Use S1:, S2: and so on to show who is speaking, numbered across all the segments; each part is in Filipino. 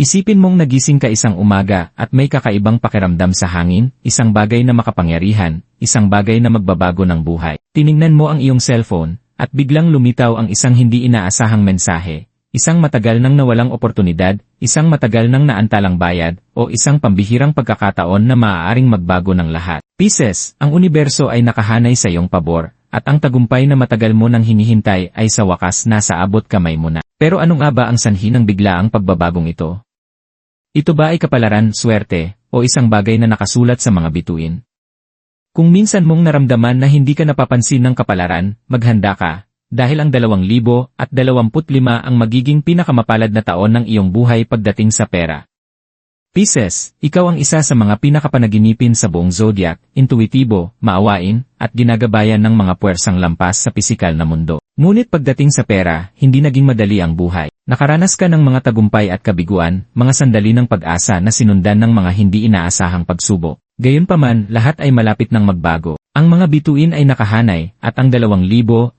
S1: Isipin mong nagising ka isang umaga at may kakaibang pakiramdam sa hangin, isang bagay na makapangyarihan, isang bagay na magbabago ng buhay. Tiningnan mo ang iyong cellphone, at biglang lumitaw ang isang hindi inaasahang mensahe, isang matagal nang nawalang oportunidad, isang matagal nang naantalang bayad, o isang pambihirang pagkakataon na maaaring magbago ng lahat. Pieces, ang universo ay nakahanay sa iyong pabor, at ang tagumpay na matagal mo nang hinihintay ay sa wakas nasa abot kamay mo na. Pero ano nga ba ang sanhi ng biglaang pagbabagong ito? Ito ba ay kapalaran, swerte, o isang bagay na nakasulat sa mga bituin? Kung minsan mong naramdaman na hindi ka napapansin ng kapalaran, maghanda ka, dahil ang 2025 ang magiging pinakamapalad na taon ng iyong buhay pagdating sa pera. Pisces, ikaw ang isa sa mga pinakapanaginipin sa buong zodiac, intuitibo, maawain, at ginagabayan ng mga puwersang lampas sa pisikal na mundo. Ngunit pagdating sa pera, hindi naging madali ang buhay. Nakaranas ka ng mga tagumpay at kabiguan, mga sandali ng pag-asa na sinundan ng mga hindi inaasahang pagsubok. Gayunpaman, lahat ay malapit ng magbago. Ang mga bituin ay nakahanay, at ang 2025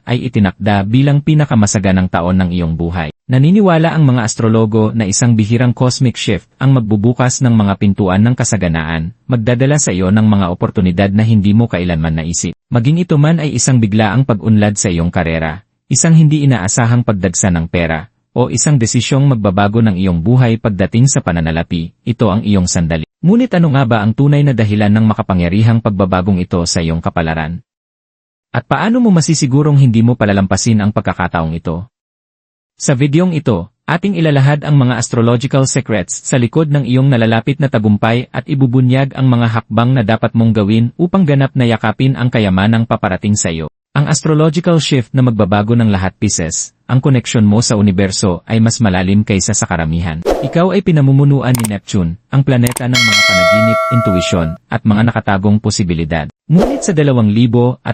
S1: ay itinakda bilang pinakamasaganang taon ng iyong buhay. Naniniwala ang mga astrologo na isang bihirang cosmic shift ang magbubukas ng mga pintuan ng kasaganaan, magdadala sa iyo ng mga oportunidad na hindi mo kailanman naisip. Maging ito man ay isang biglaang pag-unlad sa iyong karera, isang hindi inaasahang pagdagsa ng pera, o isang desisyong magbabago ng iyong buhay pagdating sa pananalapi, ito ang iyong sandali. Ngunit ano nga ba ang tunay na dahilan ng makapangyarihang pagbabagong ito sa iyong kapalaran? At paano mo masisigurong hindi mo palalampasin ang pagkakataong ito? Sa videong ito, ating ilalahad ang mga astrological secrets sa likod ng iyong nalalapit na tagumpay at ibubunyag ang mga hakbang na dapat mong gawin upang ganap na yakapin ang kayamanang paparating sa iyo. Ang astrological shift na magbabago ng lahat pieces, ang koneksyon mo sa universo ay mas malalim kaysa sa karamihan. Ikaw ay pinamumunuan ni Neptune, ang planeta ng mga panaginip, intuition, at mga nakatagong posibilidad. Ngunit sa 2025,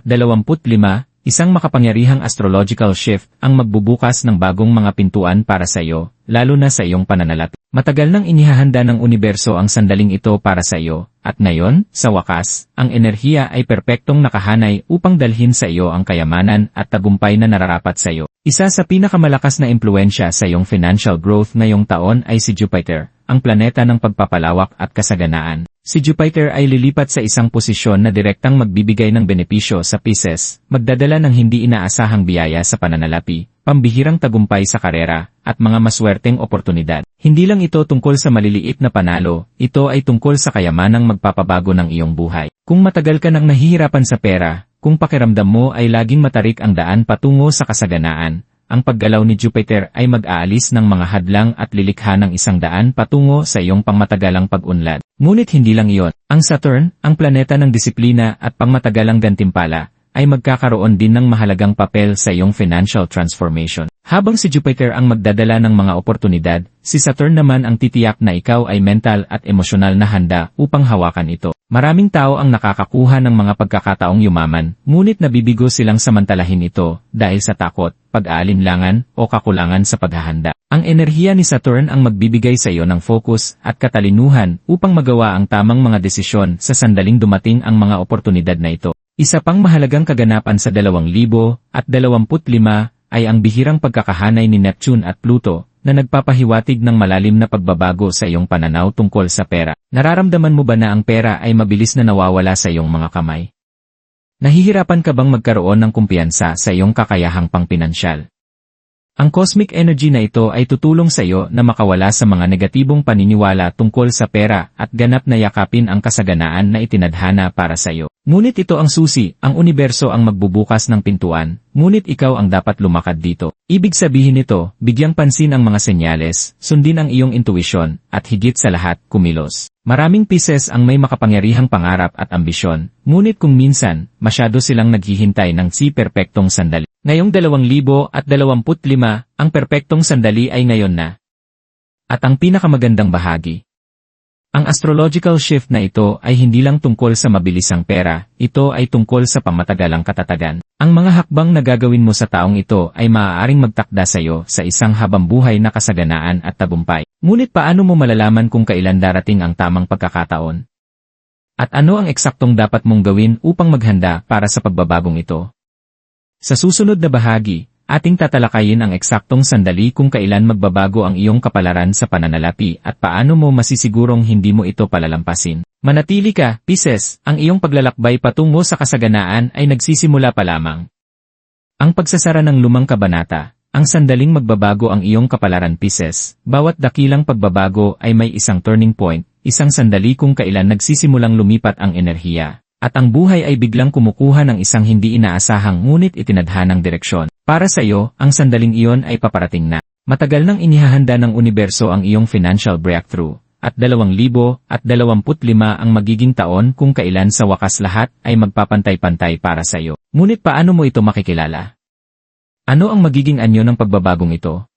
S1: isang makapangyarihang astrological shift ang magbubukas ng bagong mga pintuan para sa iyo, lalo na sa iyong pananalapi. Matagal nang inihahanda ng universo ang sandaling ito para sa iyo, at ngayon, sa wakas, ang enerhiya ay perpektong nakahanay upang dalhin sa iyo ang kayamanan at tagumpay na nararapat sa iyo. Isa sa pinakamalakas na impluensya sa iyong financial growth ngayong taon ay si Jupiter, ang planeta ng pagpapalawak at kasaganaan. Si Jupiter ay lilipat sa isang posisyon na direktang magbibigay ng benepisyo sa Pisces, magdadala ng hindi inaasahang biyaya sa pananalapi, pambihirang tagumpay sa karera, at mga maswerteng oportunidad. Hindi lang ito tungkol sa maliliit na panalo, ito ay tungkol sa kayamanang magpapabago ng iyong buhay. Kung matagal ka nang nahihirapan sa pera, kung pakiramdam mo ay laging matarik ang daan patungo sa kasaganaan, ang paggalaw ni Jupiter ay mag-aalis ng mga hadlang at lilikha ng isang daan patungo sa iyong pangmatagalang pag-unlad. Ngunit hindi lang iyon, ang Saturn, ang planeta ng disiplina at pangmatagalang gantimpala, ay magkakaroon din ng mahalagang papel sa iyong financial transformation. Habang si Jupiter ang magdadala ng mga oportunidad, si Saturn naman ang titiyak na ikaw ay mental at emosyonal na handa upang hawakan ito. Maraming tao ang nakakakuha ng mga pagkakataong yumaman, ngunit nabibigo silang samantalahin ito dahil sa takot, pag-aalinlangan, o kakulangan sa paghahanda. Ang enerhiya ni Saturn ang magbibigay sa iyo ng focus at katalinuhan upang magawa ang tamang mga desisyon sa sandaling dumating ang mga oportunidad na ito. Isa pang mahalagang kaganapan sa 2025 ay ang bihirang pagkakahanay ni Neptune at Pluto na nagpapahiwatig ng malalim na pagbabago sa iyong pananaw tungkol sa pera. Nararamdaman mo ba na ang pera ay mabilis na nawawala sa iyong mga kamay? Nahihirapan ka bang magkaroon ng kumpiyansa sa iyong kakayahang pangpinansyal? Ang cosmic energy na ito ay tutulong sa iyo na makawala sa mga negatibong paniniwala tungkol sa pera at ganap na yakapin ang kasaganaan na itinadhana para sa iyo. Ngunit ito ang susi, ang universo ang magbubukas ng pintuan, ngunit ikaw ang dapat lumakad dito. Ibig sabihin nito, bigyang pansin ang mga senyales, sundin ang iyong intuisyon, at higit sa lahat, kumilos. Maraming pieces ang may makapangyarihang pangarap at ambisyon, ngunit kung minsan, masyado silang naghihintay ng si perpektong sandali. Ngayong 2025, ang perpektong sandali ay ngayon na. At ang pinakamagandang bahagi. Ang astrological shift na ito ay hindi lang tungkol sa mabilisang pera, ito ay tungkol sa pamatagalang katatagan. Ang mga hakbang na gagawin mo sa taong ito ay maaaring magtakda sa iyo sa isang habang buhay na kasaganaan at tagumpay. Ngunit paano mo malalaman kung kailan darating ang tamang pagkakataon? At ano ang eksaktong dapat mong gawin upang maghanda para sa pagbabagong ito? Sa susunod na bahagi, ating tatalakayin ang eksaktong sandali kung kailan magbabago ang iyong kapalaran sa pananalapi at paano mo masisigurong hindi mo ito palalampasin. Manatili ka, Pisces, ang iyong paglalakbay patungo sa kasaganaan ay nagsisimula pa lamang. Ang pagsasara ng lumang kabanata, ang sandaling magbabago ang iyong kapalaran Pisces, bawat dakilang pagbabago ay may isang turning point, isang sandali kung kailan nagsisimulang lumipat ang enerhiya, at ang buhay ay biglang kumukuha ng isang hindi inaasahang ngunit itinadhanang direksyon. Para sa iyo, ang sandaling iyon ay paparating na. Matagal nang inihahanda ng universo ang iyong financial breakthrough, at 2025 ang magiging taon kung kailan sa wakas lahat ay magpapantay-pantay para sa iyo. Ngunit paano mo ito makikilala? Ano ang magiging anyo ng pagbabagong ito?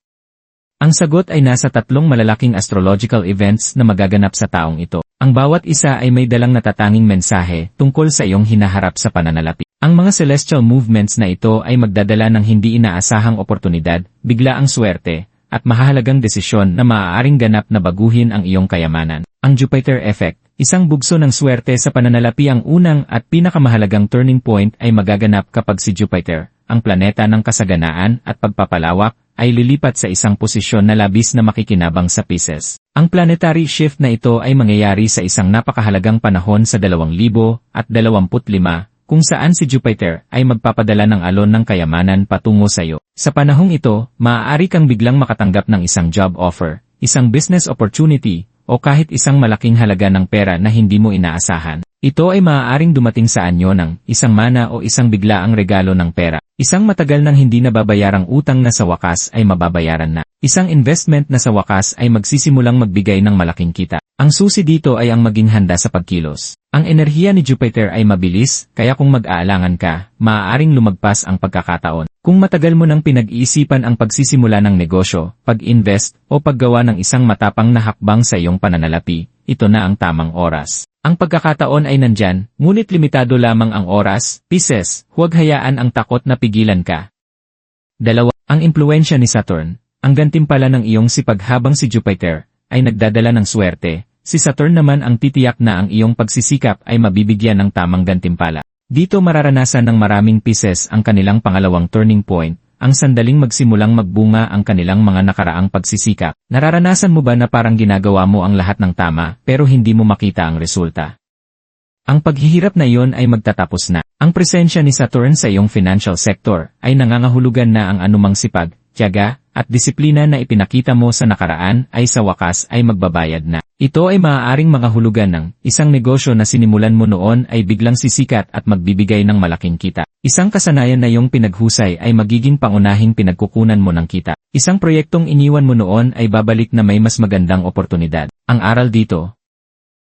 S1: Ang sagot ay nasa tatlong malalaking astrological events na magaganap sa taong ito. Ang bawat isa ay may dalang natatanging mensahe tungkol sa iyong hinaharap sa pananalapi. Ang mga celestial movements na ito ay magdadala ng hindi inaasahang oportunidad, bigla ang swerte, at mahahalagang desisyon na maaaring ganap na baguhin ang iyong kayamanan. Ang Jupiter Effect, isang bugso ng swerte sa pananalapi ang unang at pinakamahalagang turning point ay magaganap kapag si Jupiter, ang planeta ng kasaganaan at pagpapalawak, ay lilipat sa isang posisyon na labis na makikinabang sa Pisces. Ang planetary shift na ito ay mangyayari sa isang napakahalagang panahon sa 2025, kung saan si Jupiter ay magpapadala ng alon ng kayamanan patungo sa iyo. Sa panahong ito, maaari kang biglang makatanggap ng isang job offer, isang business opportunity, o kahit isang malaking halaga ng pera na hindi mo inaasahan. Ito ay maaaring dumating sa anyo ng isang mana o isang biglaang regalo ng pera. Isang matagal nang hindi nababayarang utang na sa wakas ay mababayaran na. Isang investment na sa wakas ay magsisimulang magbigay ng malaking kita. Ang susi dito ay ang maging handa sa pagkilos. Ang enerhiya ni Jupiter ay mabilis, kaya kung mag-aalangan ka, maaaring lumagpas ang pagkakataon. Kung matagal mo nang pinag-iisipan ang pagsisimula ng negosyo, pag-invest, o paggawa ng isang matapang na hakbang sa iyong pananalapi, ito na ang tamang oras. Ang pagkakataon ay nandyan, ngunit limitado lamang ang oras, Pisces, huwag hayaan ang takot na pigilan ka. Dalawa, ang impluensya ni Saturn, ang gantimpala ng iyong sipag habang si Jupiter, ay nagdadala ng swerte, si Saturn naman ang titiyak na ang iyong pagsisikap ay mabibigyan ng tamang gantimpala. Dito mararanasan ng maraming Pisces ang kanilang pangalawang turning point, ang sandaling magsimulang magbunga ang kanilang mga nakaraang pagsisikap. Nararanasan mo ba na parang ginagawa mo ang lahat ng tama pero hindi mo makita ang resulta? Ang paghihirap na iyon ay magtatapos na. Ang presensya ni Saturn sa iyong financial sector ay nangangahulugan na ang anumang sipag, tiyaga, at disiplina na ipinakita mo sa nakaraan ay sa wakas ay magbabayad na. Ito ay maaaring mga hulugan ng isang negosyo na sinimulan mo noon ay biglang sisikat at magbibigay ng malaking kita. Isang kasanayan na iyong pinaghusay ay magiging pangunahing pinagkukunan mo ng kita. Isang proyektong iniwan mo noon ay babalik na may mas magandang oportunidad. Ang aral dito,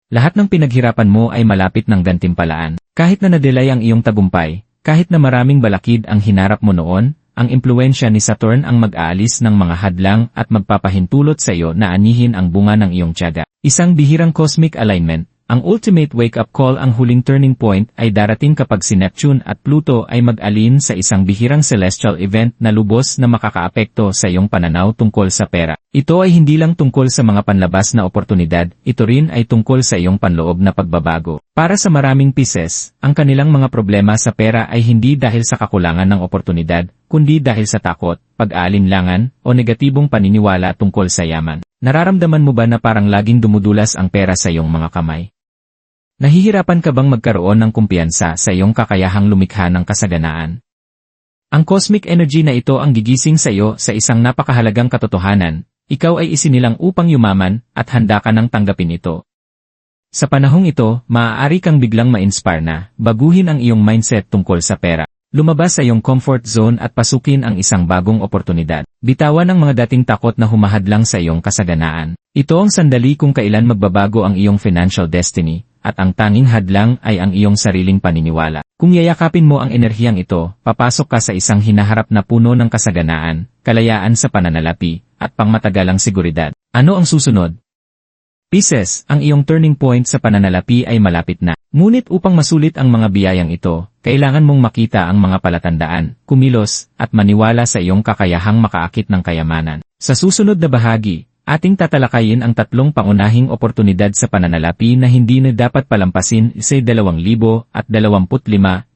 S1: lahat ng pinaghirapan mo ay malapit ng gantimpalaan. Kahit na nadelay ang iyong tagumpay, kahit na maraming balakid ang hinarap mo noon, ang impluensya ni Saturn ang mag-aalis ng mga hadlang at magpapahintulot sa iyo na anihin ang bunga ng iyong tiyaga. Isang bihirang cosmic alignment, ang ultimate wake-up call ang huling turning point ay darating kapag si Neptune at Pluto ay mag-alin sa isang bihirang celestial event na lubos na makakaapekto sa iyong pananaw tungkol sa pera. Ito ay hindi lang tungkol sa mga panlabas na oportunidad, ito rin ay tungkol sa iyong panloob na pagbabago. Para sa maraming Pisces, ang kanilang mga problema sa pera ay hindi dahil sa kakulangan ng oportunidad, kundi dahil sa takot, pag-aalinlangan, o negatibong paniniwala tungkol sa yaman. Nararamdaman mo ba na parang laging dumudulas ang pera sa iyong mga kamay? Nahihirapan ka bang magkaroon ng kumpiyansa sa iyong kakayahang lumikha ng kasaganaan? Ang cosmic energy na ito ang gigising sa iyo sa isang napakahalagang katotohanan, ikaw ay isinilang upang yumaman at handa ka nang tanggapin ito. Sa panahong ito, maaari kang biglang ma-inspire na, baguhin ang iyong mindset tungkol sa pera. Lumabas sa iyong comfort zone at pasukin ang isang bagong oportunidad. Bitawan ang mga dating takot na humahadlang sa iyong kasaganaan. Ito ang sandali kung kailan magbabago ang iyong financial destiny, at ang tanging hadlang ay ang iyong sariling paniniwala. Kung yayakapin mo ang enerhiyang ito, papasok ka sa isang hinaharap na puno ng kasaganaan, kalayaan sa pananalapi, at pangmatagalang seguridad. Ano ang susunod? Pisces, ang iyong turning point sa pananalapi ay malapit na. Ngunit upang masulit ang mga biyayang ito, kailangan mong makita ang mga palatandaan, kumilos, at maniwala sa iyong kakayahang makaakit ng kayamanan. Sa susunod na bahagi, Ating tatalakayin ang tatlong pangunahing oportunidad sa pananalapi na hindi na dapat palampasin sa 2025.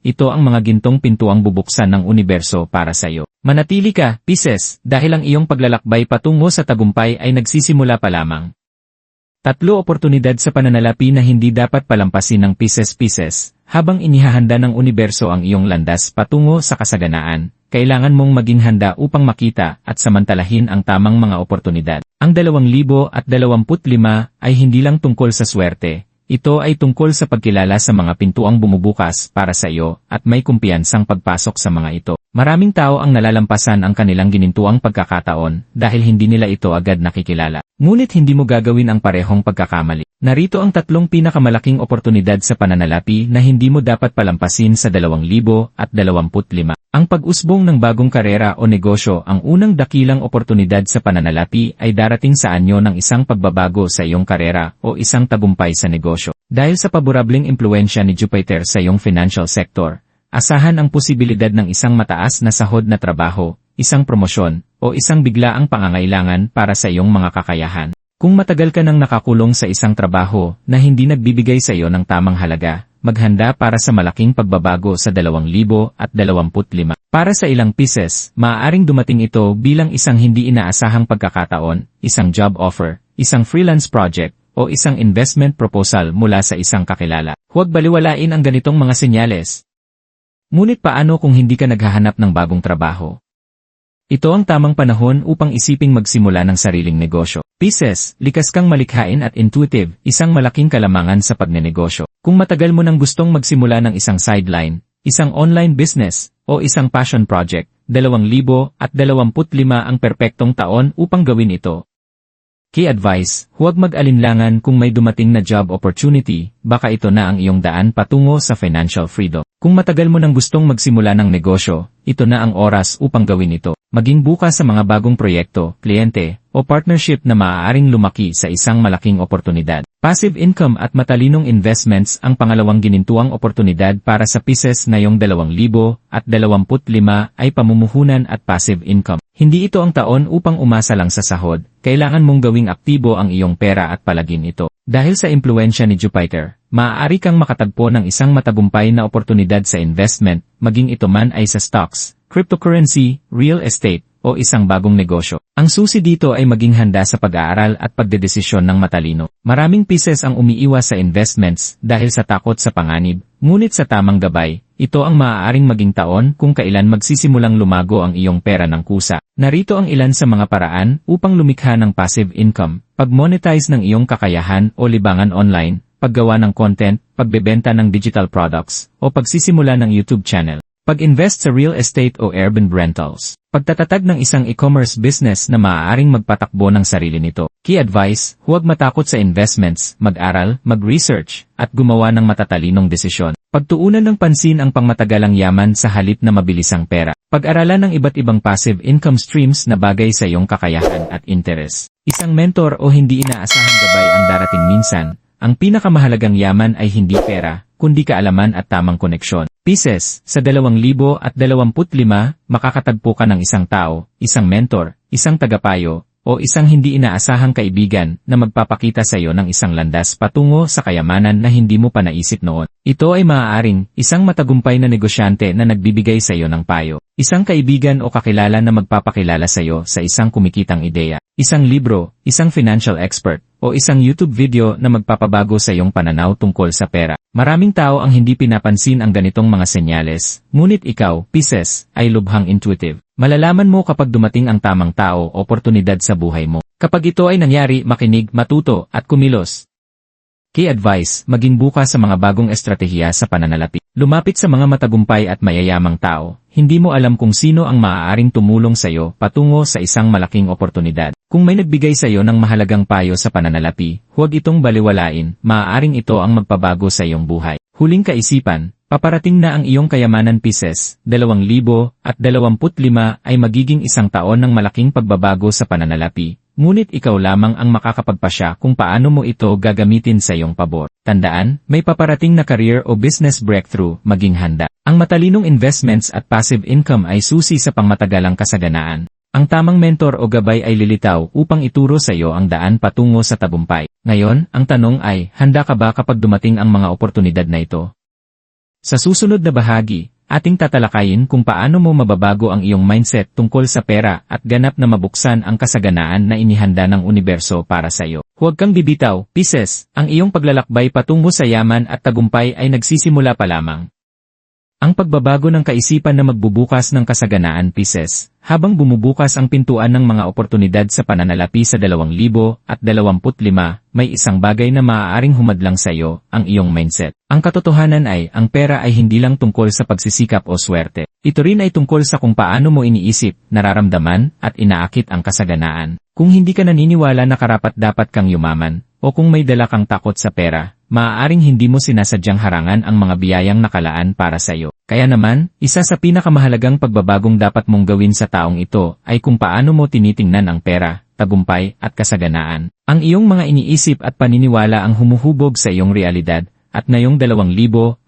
S1: Ito ang mga gintong pintuang bubuksan ng universo para sa iyo. Manatili ka, Pisces, dahil ang iyong paglalakbay patungo sa tagumpay ay nagsisimula pa lamang. Tatlo oportunidad sa pananalapi na hindi dapat palampasin ng Pisces-Pisces. Habang inihahanda ng universo ang iyong landas patungo sa kasaganaan, kailangan mong maging handa upang makita at samantalahin ang tamang mga oportunidad. Ang 2025 ay hindi lang tungkol sa swerte, ito ay tungkol sa pagkilala sa mga pintuang bumubukas para sa iyo at may kumpiyansang pagpasok sa mga ito. Maraming tao ang nalalampasan ang kanilang ginintuang pagkakataon dahil hindi nila ito agad nakikilala. Ngunit hindi mo gagawin ang parehong pagkakamali. Narito ang tatlong pinakamalaking oportunidad sa pananalapi na hindi mo dapat palampasin sa 2025. Ang pag-usbong ng bagong karera o negosyo ang unang dakilang oportunidad sa pananalapi ay darating sa anyo ng isang pagbabago sa iyong karera o isang tagumpay sa negosyo. Dahil sa paborableng impluensya ni Jupiter sa iyong financial sector, asahan ang posibilidad ng isang mataas na sahod na trabaho, isang promosyon, o isang biglaang pangangailangan para sa iyong mga kakayahan. Kung matagal ka nang nakakulong sa isang trabaho na hindi nagbibigay sa iyo ng tamang halaga, maghanda para sa malaking pagbabago sa 2025. Para sa ilang pieces, maaaring dumating ito bilang isang hindi inaasahang pagkakataon, isang job offer, isang freelance project, o isang investment proposal mula sa isang kakilala. Huwag baliwalain ang ganitong mga senyales. Ngunit paano kung hindi ka naghahanap ng bagong trabaho? Ito ang tamang panahon upang isiping magsimula ng sariling negosyo. Pisces, likas kang malikhain at intuitive, isang malaking kalamangan sa pagnenegosyo. Kung matagal mo nang gustong magsimula ng isang sideline, isang online business, o isang passion project, 2025 ang perpektong taon upang gawin ito. Key advice, huwag mag-alinlangan kung may dumating na job opportunity, baka ito na ang iyong daan patungo sa financial freedom. Kung matagal mo nang gustong magsimula ng negosyo, ito na ang oras upang gawin ito. Maging bukas sa mga bagong proyekto, kliyente, o partnership na maaaring lumaki sa isang malaking oportunidad. Passive income at matalinong investments ang pangalawang ginintuang oportunidad para sa pieces na yung 2025 ay pamumuhunan at passive income. Hindi ito ang taon upang umasa lang sa sahod, kailangan mong gawing aktibo ang iyong pera at palagin ito. Dahil sa impluensya ni Jupiter, maaari kang makatagpo ng isang matagumpay na oportunidad sa investment, maging ito man ay sa stocks, cryptocurrency, real estate, o isang bagong negosyo. Ang susi dito ay maging handa sa pag-aaral at pagdedesisyon ng matalino. Maraming pieces ang umiiwas sa investments dahil sa takot sa panganib, ngunit sa tamang gabay, ito ang maaaring maging taon kung kailan magsisimulang lumago ang iyong pera ng kusa. Narito ang ilan sa mga paraan upang lumikha ng passive income, pag-monetize ng iyong kakayahan o libangan online, paggawa ng content, pagbebenta ng digital products, o pagsisimula ng YouTube channel. Pag-invest sa real estate o urban rentals. Pagtatatag ng isang e-commerce business na maaaring magpatakbo ng sarili nito. Key advice, huwag matakot sa investments, mag-aral, mag-research, at gumawa ng matatalinong desisyon. Pagtuunan ng pansin ang pangmatagalang yaman sa halip na mabilisang pera. Pag-aralan ng iba't ibang passive income streams na bagay sa iyong kakayahan at interes. Isang mentor o hindi inaasahang gabay ang darating minsan. Ang pinakamahalagang yaman ay hindi pera, kundi kaalaman at tamang koneksyon. Pieces, sa 2025, makakatagpo ka ng isang tao, isang mentor, isang tagapayo, o isang hindi inaasahang kaibigan na magpapakita sa iyo ng isang landas patungo sa kayamanan na hindi mo pa naisip noon. Ito ay maaaring isang matagumpay na negosyante na nagbibigay sa iyo ng payo, isang kaibigan o kakilala na magpapakilala sa iyo sa isang kumikitang ideya, isang libro, isang financial expert, o isang YouTube video na magpapabago sa iyong pananaw tungkol sa pera. Maraming tao ang hindi pinapansin ang ganitong mga senyales, ngunit ikaw, Pisces, ay lubhang intuitive. Malalaman mo kapag dumating ang tamang tao o oportunidad sa buhay mo. Kapag ito ay nangyari, makinig, matuto, at kumilos. Key advice, maging bukas sa mga bagong estratehiya sa pananalapi. Lumapit sa mga matagumpay at mayayamang tao. Hindi mo alam kung sino ang maaaring tumulong sa iyo patungo sa isang malaking oportunidad. Kung may nagbigay sa iyo ng mahalagang payo sa pananalapi, huwag itong baliwalain, maaaring ito ang magpabago sa iyong buhay. Huling kaisipan, Paparating na ang iyong kayamanan pieces, 2025 ay magiging isang taon ng malaking pagbabago sa pananalapi, ngunit ikaw lamang ang makakapagpasya kung paano mo ito gagamitin sa iyong pabor. Tandaan, may paparating na career o business breakthrough, maging handa. Ang matalinong investments at passive income ay susi sa pangmatagalang kasaganaan. Ang tamang mentor o gabay ay lilitaw upang ituro sa iyo ang daan patungo sa tabumpay. Ngayon, ang tanong ay, handa ka ba kapag dumating ang mga oportunidad na ito? Sa susunod na bahagi, ating tatalakayin kung paano mo mababago ang iyong mindset tungkol sa pera at ganap na mabuksan ang kasaganaan na inihanda ng universo para sa iyo. Huwag kang bibitaw, Pisces, ang iyong paglalakbay patungo sa yaman at tagumpay ay nagsisimula pa lamang. Ang pagbabago ng kaisipan na magbubukas ng kasaganaan Pisces, habang bumubukas ang pintuan ng mga oportunidad sa pananalapi sa 2025, may isang bagay na maaaring humadlang sa iyo, ang iyong mindset. Ang katotohanan ay, ang pera ay hindi lang tungkol sa pagsisikap o swerte. Ito rin ay tungkol sa kung paano mo iniisip, nararamdaman, at inaakit ang kasaganaan. Kung hindi ka naniniwala na karapat dapat kang yumaman, o kung may dala kang takot sa pera, maaaring hindi mo sinasadyang harangan ang mga biyayang nakalaan para sa iyo. Kaya naman, isa sa pinakamahalagang pagbabagong dapat mong gawin sa taong ito ay kung paano mo tinitingnan ang pera, tagumpay, at kasaganaan. Ang iyong mga iniisip at paniniwala ang humuhubog sa iyong realidad, at ngayong 2025,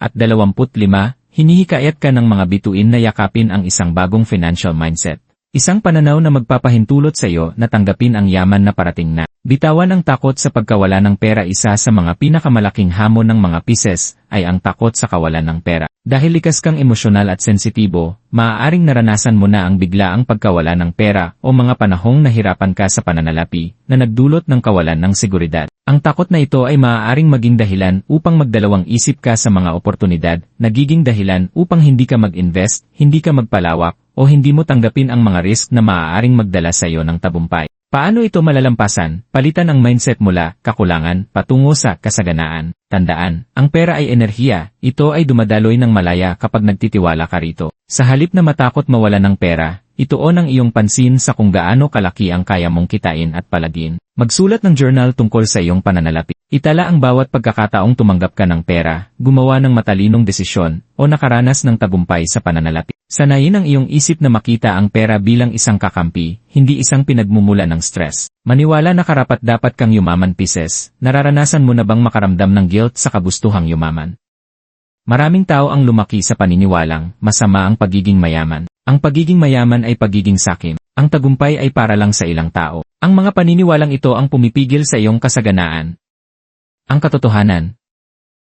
S1: hinihikayat ka ng mga bituin na yakapin ang isang bagong financial mindset. Isang pananaw na magpapahintulot sa iyo na tanggapin ang yaman na parating na. Bitawan ang takot sa pagkawala ng pera isa sa mga pinakamalaking hamon ng mga Pisces ay ang takot sa kawalan ng pera. Dahil likas kang emosyonal at sensitibo, maaaring naranasan mo na ang biglaang pagkawala ng pera o mga panahong nahirapan ka sa pananalapi na nagdulot ng kawalan ng seguridad. Ang takot na ito ay maaaring maging dahilan upang magdalawang isip ka sa mga oportunidad, nagiging dahilan upang hindi ka mag-invest, hindi ka magpalawak, o hindi mo tanggapin ang mga risk na maaaring magdala sa iyo ng tabumpay. Paano ito malalampasan? Palitan ang mindset mula kakulangan patungo sa kasaganaan. Tandaan, ang pera ay enerhiya, ito ay dumadaloy ng malaya kapag nagtitiwala ka rito. Sa halip na matakot mawala ng pera, ituon ang iyong pansin sa kung gaano kalaki ang kaya mong kitain at palagin. Magsulat ng journal tungkol sa iyong pananalapi. Itala ang bawat pagkakataong tumanggap ka ng pera, gumawa ng matalinong desisyon, o nakaranas ng tagumpay sa pananalapi. Sanayin ang iyong isip na makita ang pera bilang isang kakampi, hindi isang pinagmumula ng stress. Maniwala na karapat dapat kang yumaman Pisces, nararanasan mo na bang makaramdam ng guilt sa kagustuhang yumaman? Maraming tao ang lumaki sa paniniwalang, masama ang pagiging mayaman. Ang pagiging mayaman ay pagiging sakim. Ang tagumpay ay para lang sa ilang tao. Ang mga paniniwalang ito ang pumipigil sa iyong kasaganaan. Ang katotohanan.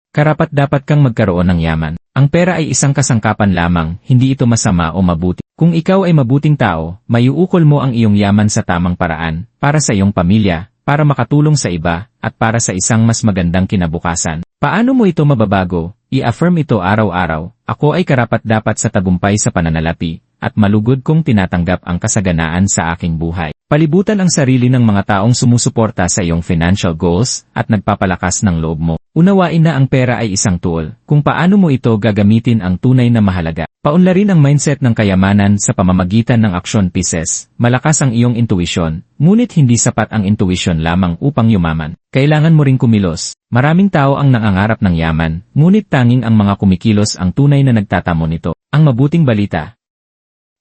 S1: Karapat dapat kang magkaroon ng yaman. Ang pera ay isang kasangkapan lamang, hindi ito masama o mabuti. Kung ikaw ay mabuting tao, mayuukol mo ang iyong yaman sa tamang paraan, para sa iyong pamilya, para makatulong sa iba, at para sa isang mas magandang kinabukasan. Paano mo ito mababago? I-affirm ito araw-araw, ako ay karapat dapat sa tagumpay sa pananalapi, at malugod kong tinatanggap ang kasaganaan sa aking buhay. Palibutan ang sarili ng mga taong sumusuporta sa iyong financial goals at nagpapalakas ng loob mo. Unawain na ang pera ay isang tool, kung paano mo ito gagamitin ang tunay na mahalaga. Paunlarin ang mindset ng kayamanan sa pamamagitan ng aksyon pieces. Malakas ang iyong intuition, ngunit hindi sapat ang intuition lamang upang yumaman. Kailangan mo ring kumilos. Maraming tao ang nangangarap ng yaman, ngunit tanging ang mga kumikilos ang tunay na nagtatamo nito. Ang mabuting balita,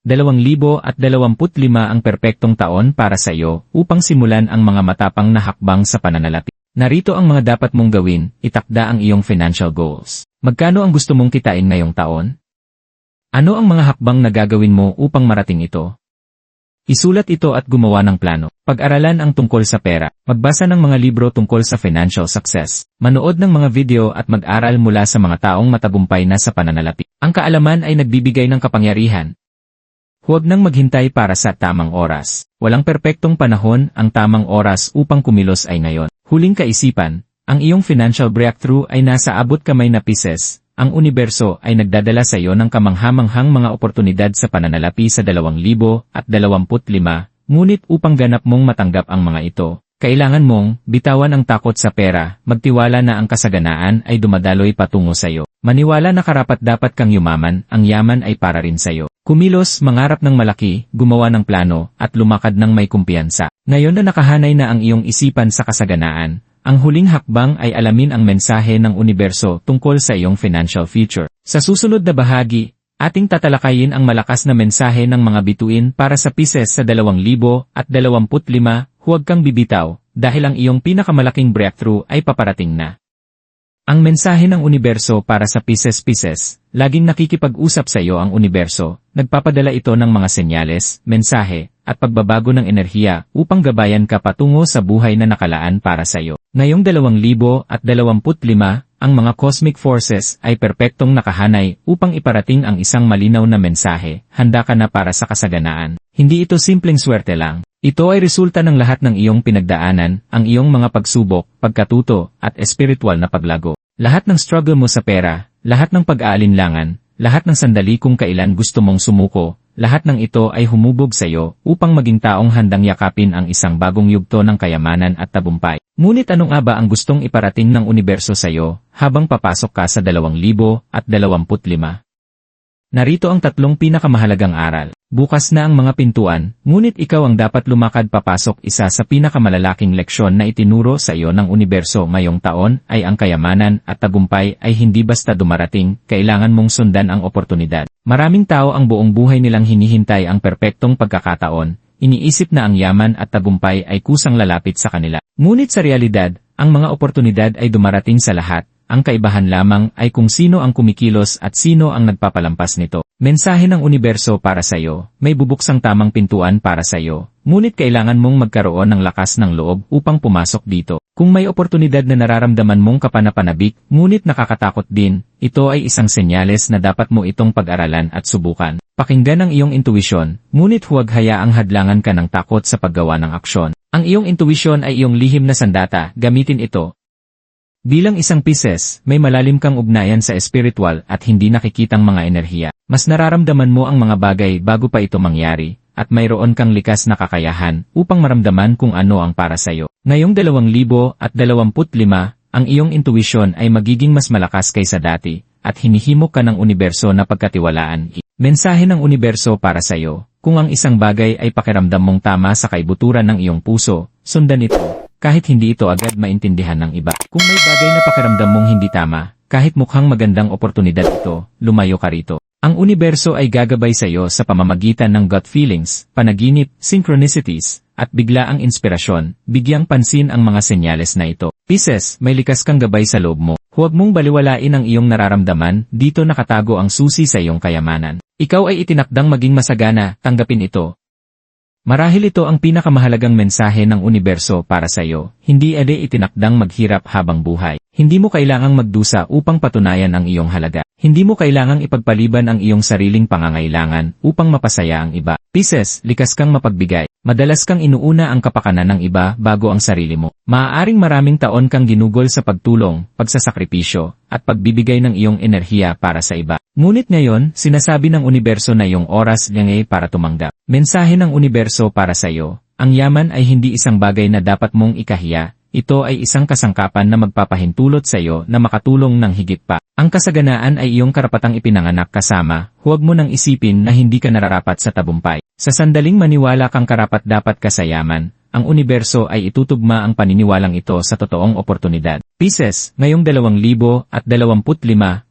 S1: 2025 ang perpektong taon para sa iyo upang simulan ang mga matapang na hakbang sa pananalapi. Narito ang mga dapat mong gawin, itakda ang iyong financial goals. Magkano ang gusto mong kitain ngayong taon? Ano ang mga hakbang na gagawin mo upang marating ito? Isulat ito at gumawa ng plano. Pag-aralan ang tungkol sa pera. Magbasa ng mga libro tungkol sa financial success. Manood ng mga video at mag-aral mula sa mga taong matagumpay na sa pananalapi. Ang kaalaman ay nagbibigay ng kapangyarihan, Huwag nang maghintay para sa tamang oras. Walang perpektong panahon, ang tamang oras upang kumilos ay ngayon. Huling kaisipan, ang iyong financial breakthrough ay nasa abot kamay na pieces. Ang universo ay nagdadala sa iyo ng kamanghamanghang mga oportunidad sa pananalapi sa 2025, ngunit upang ganap mong matanggap ang mga ito, kailangan mong bitawan ang takot sa pera, magtiwala na ang kasaganaan ay dumadaloy patungo sa iyo. Maniwala na karapat dapat kang yumaman, ang yaman ay para rin sa iyo. Kumilos, mangarap ng malaki, gumawa ng plano, at lumakad ng may kumpiyansa. Ngayon na nakahanay na ang iyong isipan sa kasaganaan, ang huling hakbang ay alamin ang mensahe ng universo tungkol sa iyong financial future. Sa susunod na bahagi, ating tatalakayin ang malakas na mensahe ng mga bituin para sa Pisces sa 2025, huwag kang bibitaw, dahil ang iyong pinakamalaking breakthrough ay paparating na. Ang mensahe ng universo para sa Pisces-Pisces, laging nakikipag-usap sa iyo ang universo, nagpapadala ito ng mga senyales, mensahe, at pagbabago ng enerhiya upang gabayan ka patungo sa buhay na nakalaan para sa iyo. Ngayong 2025, ang mga cosmic forces ay perpektong nakahanay upang iparating ang isang malinaw na mensahe, handa ka na para sa kasaganaan. Hindi ito simpleng swerte lang. Ito ay resulta ng lahat ng iyong pinagdaanan, ang iyong mga pagsubok, pagkatuto, at espiritual na paglago. Lahat ng struggle mo sa pera, lahat ng pag-aalinlangan, lahat ng sandali kung kailan gusto mong sumuko, lahat ng ito ay humubog sa iyo upang maging taong handang yakapin ang isang bagong yugto ng kayamanan at tabumpay. Ngunit ano nga ba ang gustong iparating ng universo sa iyo habang papasok ka sa 2025? Narito ang tatlong pinakamahalagang aral. Bukas na ang mga pintuan, ngunit ikaw ang dapat lumakad papasok isa sa pinakamalalaking leksyon na itinuro sa iyo ng universo ngayong taon ay ang kayamanan at tagumpay ay hindi basta dumarating, kailangan mong sundan ang oportunidad. Maraming tao ang buong buhay nilang hinihintay ang perpektong pagkakataon, iniisip na ang yaman at tagumpay ay kusang lalapit sa kanila. Ngunit sa realidad, ang mga oportunidad ay dumarating sa lahat, ang kaibahan lamang ay kung sino ang kumikilos at sino ang nagpapalampas nito. Mensahe ng universo para sa iyo, may bubuksang tamang pintuan para sa iyo, ngunit kailangan mong magkaroon ng lakas ng loob upang pumasok dito. Kung may oportunidad na nararamdaman mong kapanapanabik, ngunit nakakatakot din, ito ay isang senyales na dapat mo itong pag-aralan at subukan. Pakinggan ang iyong intuisyon, ngunit huwag hayaang hadlangan ka ng takot sa paggawa ng aksyon. Ang iyong intuisyon ay iyong lihim na sandata, gamitin ito, Bilang isang Pisces, may malalim kang ugnayan sa espiritual at hindi nakikitang mga enerhiya. Mas nararamdaman mo ang mga bagay bago pa ito mangyari, at mayroon kang likas na kakayahan upang maramdaman kung ano ang para sa iyo. Ngayong 2025, ang iyong intuition ay magiging mas malakas kaysa dati, at hinihimok ka ng universo na pagkatiwalaan. Mensahe ng universo para sa iyo, kung ang isang bagay ay pakiramdam mong tama sa kaibuturan ng iyong puso, sundan ito kahit hindi ito agad maintindihan ng iba. Kung may bagay na pakiramdam mong hindi tama, kahit mukhang magandang oportunidad ito, lumayo ka rito. Ang universo ay gagabay sa iyo sa pamamagitan ng gut feelings, panaginip, synchronicities, at bigla ang inspirasyon, bigyang pansin ang mga senyales na ito. Pisces, may likas kang gabay sa loob mo. Huwag mong baliwalain ang iyong nararamdaman, dito nakatago ang susi sa iyong kayamanan. Ikaw ay itinakdang maging masagana, tanggapin ito, Marahil ito ang pinakamahalagang mensahe ng universo para sa iyo, hindi ede itinakdang maghirap habang buhay. Hindi mo kailangang magdusa upang patunayan ang iyong halaga. Hindi mo kailangang ipagpaliban ang iyong sariling pangangailangan upang mapasaya ang iba. Pisces, likas kang mapagbigay. Madalas kang inuuna ang kapakanan ng iba bago ang sarili mo. Maaaring maraming taon kang ginugol sa pagtulong, pagsasakripisyo, at pagbibigay ng iyong enerhiya para sa iba. Ngunit ngayon, sinasabi ng universo na iyong oras ngayay para tumanggap. Mensahe ng universo para sa iyo, ang yaman ay hindi isang bagay na dapat mong ikahiya, ito ay isang kasangkapan na magpapahintulot sa iyo na makatulong ng higit pa. Ang kasaganaan ay iyong karapatang ipinanganak kasama, huwag mo nang isipin na hindi ka nararapat sa tabumpay. Sa sandaling maniwala kang karapat dapat kasayaman, ang universo ay itutugma ang paniniwalang ito sa totoong oportunidad. Pisces, ngayong 2025,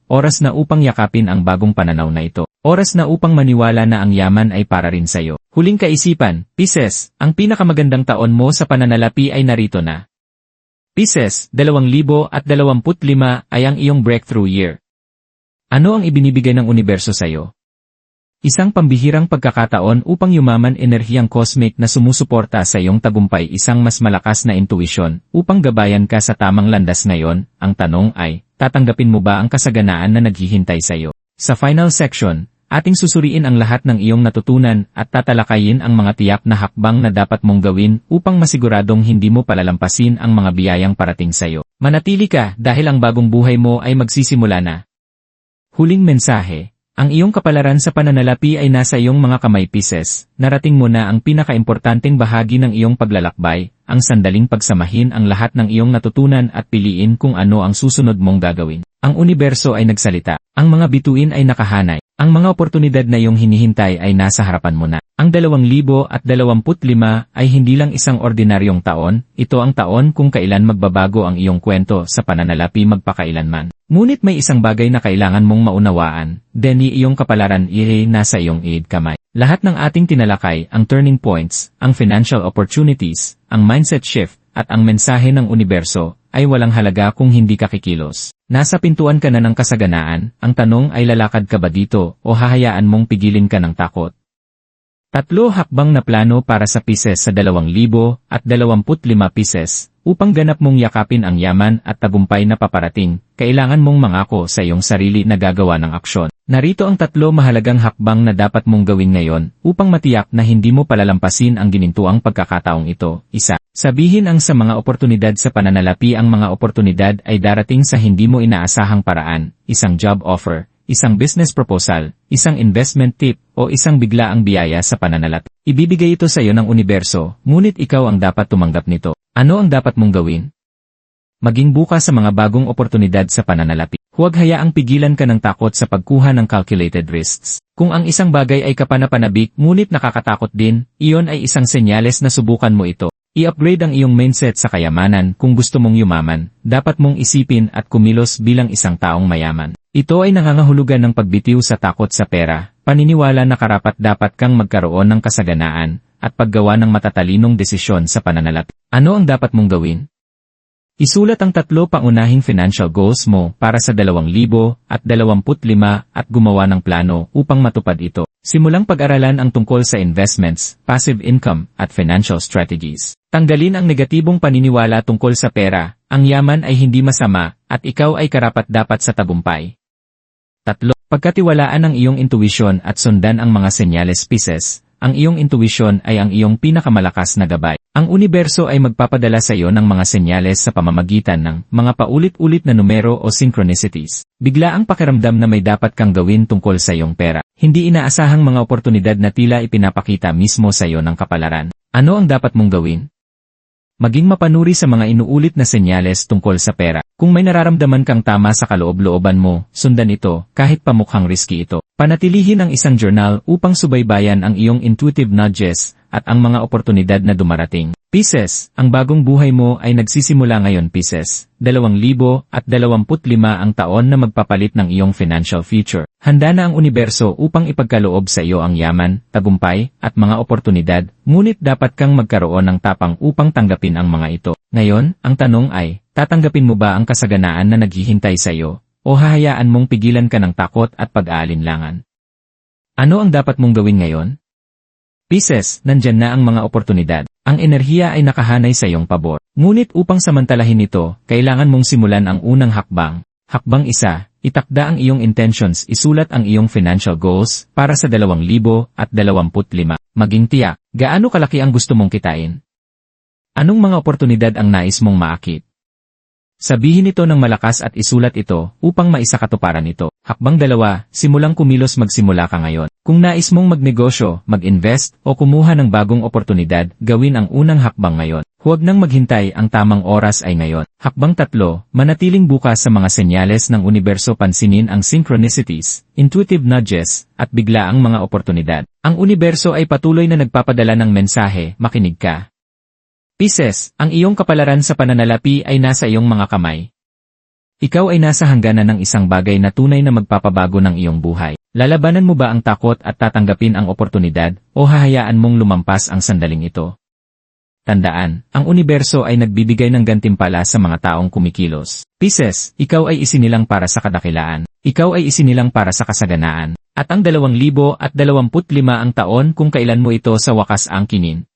S1: oras na upang yakapin ang bagong pananaw na ito. Oras na upang maniwala na ang yaman ay para rin sa iyo. Huling kaisipan, Pisces, ang pinakamagandang taon mo sa pananalapi ay narito na. Pisces, 2025 ay ang iyong breakthrough year. Ano ang ibinibigay ng universo sa iyo? Isang pambihirang pagkakataon upang yumaman enerhiyang cosmic na sumusuporta sa iyong tagumpay isang mas malakas na intuisyon upang gabayan ka sa tamang landas ngayon, ang tanong ay, tatanggapin mo ba ang kasaganaan na naghihintay sa iyo? Sa final section, Ating susuriin ang lahat ng iyong natutunan at tatalakayin ang mga tiyak na hakbang na dapat mong gawin upang masiguradong hindi mo palalampasin ang mga biyayang parating sa iyo. Manatili ka dahil ang bagong buhay mo ay magsisimula na. Huling mensahe, ang iyong kapalaran sa pananalapi ay nasa iyong mga kamay pieces, narating mo na ang pinakaimportanteng bahagi ng iyong paglalakbay, ang sandaling pagsamahin ang lahat ng iyong natutunan at piliin kung ano ang susunod mong gagawin. Ang universo ay nagsalita, ang mga bituin ay nakahanay, ang mga oportunidad na iyong hinihintay ay nasa harapan mo na. Ang 2025 ay hindi lang isang ordinaryong taon, ito ang taon kung kailan magbabago ang iyong kwento sa pananalapi magpakailanman. Ngunit may isang bagay na kailangan mong maunawaan, deni iyong kapalaran iri nasa iyong aid kamay. Lahat ng ating tinalakay, ang turning points, ang financial opportunities, ang mindset shift, at ang mensahe ng universo, ay walang halaga kung hindi ka kikilos. Nasa pintuan ka na ng kasaganaan, ang tanong ay lalakad ka ba dito o hahayaan mong pigilin ka ng takot? Tatlo hakbang na plano para sa pieces sa 2,025 pieces. Upang ganap mong yakapin ang yaman at tagumpay na paparating, kailangan mong mangako sa iyong sarili na gagawa ng aksyon. Narito ang tatlo mahalagang hakbang na dapat mong gawin ngayon upang matiyak na hindi mo palalampasin ang ginintuang pagkakataong ito. Isa, sabihin ang sa mga oportunidad sa pananalapi ang mga oportunidad ay darating sa hindi mo inaasahang paraan, isang job offer, isang business proposal, isang investment tip, o isang biglaang biyaya sa pananalat. Ibibigay ito sa iyo ng universo, ngunit ikaw ang dapat tumanggap nito. Ano ang dapat mong gawin? Maging bukas sa mga bagong oportunidad sa pananalapi. Huwag hayaang pigilan ka ng takot sa pagkuha ng calculated risks. Kung ang isang bagay ay kapanapanabik ngunit nakakatakot din, iyon ay isang senyales na subukan mo ito. I-upgrade ang iyong mindset sa kayamanan kung gusto mong yumaman, dapat mong isipin at kumilos bilang isang taong mayaman. Ito ay nangangahulugan ng pagbitiw sa takot sa pera, paniniwala na karapat dapat kang magkaroon ng kasaganaan, at paggawa ng matatalinong desisyon sa pananalapi. Ano ang dapat mong gawin? Isulat ang tatlo paunahing financial goals mo para sa 2025 at gumawa ng plano upang matupad ito. Simulang pag-aralan ang tungkol sa investments, passive income, at financial strategies. Tanggalin ang negatibong paniniwala tungkol sa pera, ang yaman ay hindi masama, at ikaw ay karapat-dapat sa tagumpay. Tatlo, pagkatiwalaan ang iyong intuition at sundan ang mga senyales pieces, ang iyong intuition ay ang iyong pinakamalakas na gabay. Ang universo ay magpapadala sa iyo ng mga senyales sa pamamagitan ng mga paulit-ulit na numero o synchronicities. Bigla ang pakiramdam na may dapat kang gawin tungkol sa iyong pera. Hindi inaasahang mga oportunidad na tila ipinapakita mismo sa iyo ng kapalaran. Ano ang dapat mong gawin? Maging mapanuri sa mga inuulit na senyales tungkol sa pera. Kung may nararamdaman kang tama sa kaloob-looban mo, sundan ito, kahit pamukhang risky ito. Panatilihin ang isang journal upang subaybayan ang iyong intuitive nudges at ang mga oportunidad na dumarating. Pieces, ang bagong buhay mo ay nagsisimula ngayon Pieces. 2025 ang taon na magpapalit ng iyong financial future. Handa na ang universo upang ipagkaloob sa iyo ang yaman, tagumpay, at mga oportunidad, ngunit dapat kang magkaroon ng tapang upang tanggapin ang mga ito. Ngayon, ang tanong ay, tatanggapin mo ba ang kasaganaan na naghihintay sa iyo, o hahayaan mong pigilan ka ng takot at pag-aalinlangan? Ano ang dapat mong gawin ngayon? Pieces, nandyan na ang mga oportunidad. Ang enerhiya ay nakahanay sa iyong pabor. Ngunit upang samantalahin ito, kailangan mong simulan ang unang hakbang. Hakbang isa, itakda ang iyong intentions, isulat ang iyong financial goals para sa 2025. Maging tiyak, gaano kalaki ang gusto mong kitain? Anong mga oportunidad ang nais mong maakit? Sabihin ito ng malakas at isulat ito upang maisakatuparan ito. Hakbang dalawa, simulang kumilos magsimula ka ngayon. Kung nais mong magnegosyo, mag-invest, o kumuha ng bagong oportunidad, gawin ang unang hakbang ngayon. Huwag nang maghintay, ang tamang oras ay ngayon. Hakbang tatlo, manatiling bukas sa mga senyales ng universo pansinin ang synchronicities, intuitive nudges, at biglaang mga oportunidad. Ang universo ay patuloy na nagpapadala ng mensahe, makinig ka. Pisces, ang iyong kapalaran sa pananalapi ay nasa iyong mga kamay. Ikaw ay nasa hangganan ng isang bagay na tunay na magpapabago ng iyong buhay. Lalabanan mo ba ang takot at tatanggapin ang oportunidad o hahayaan mong lumampas ang sandaling ito? Tandaan, ang universo ay nagbibigay ng gantimpala sa mga taong kumikilos. Pisces, ikaw ay isinilang para sa kadakilaan. Ikaw ay isinilang para sa kasaganaan. At ang 2025 ang taon kung kailan mo ito sa wakas angkinin.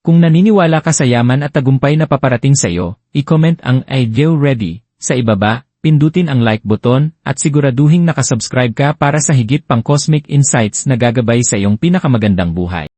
S1: Kung naniniwala ka sa yaman at tagumpay na paparating sa iyo, i-comment ang I do ready sa ibaba, pindutin ang like button at siguraduhing nakasubscribe ka para sa higit pang cosmic insights na gagabay sa iyong pinakamagandang buhay.